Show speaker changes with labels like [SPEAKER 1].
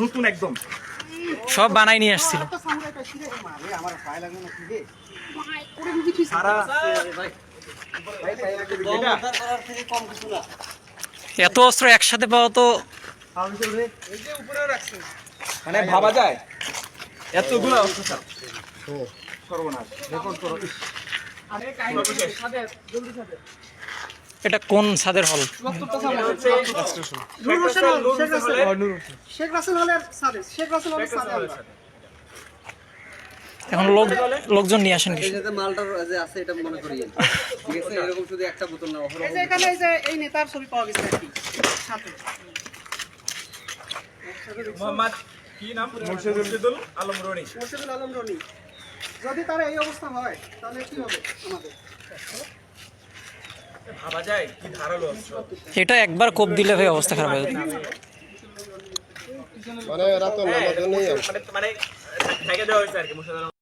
[SPEAKER 1] নতুন একদম।
[SPEAKER 2] সব বানাই নিয়ে আসছিল। এত অস্ত্র একসাথে পাওয়া তো
[SPEAKER 1] মানে ভাবা যায়। এতগুলো অস্ত্র স্যার সর্বনাশ। রেকর্ড করো।
[SPEAKER 2] এটা কোন ছাদের হল। এখন লোক লোকজন নিয়ে আসেন কিছু।
[SPEAKER 3] এই যে মালটার যে আছে এটা মনে করি ঠিক আছে এরকম শুধু একটা বোতল না
[SPEAKER 4] এই যে এখানে এই যে এই নেতার ছবি পাওয়া গেছে আর কি সাথে।
[SPEAKER 1] মোহাম্মদ কি নাম? মুর্শিদুল আলম রনি।
[SPEAKER 4] মোর্শেদুল আলম রনি। যদি তার এই অবস্থা হয় তাহলে কি হবে আমাদের?
[SPEAKER 1] ভাবা যায় কি ধারালো অস্ত্র?
[SPEAKER 2] এটা একবার কোপ দিলে ভাই অবস্থা খারাপ হয়ে যাবে।
[SPEAKER 1] মানে মানে মানে থাকে দেওয়া হয়েছে আর কি মুর্শিদুল আলম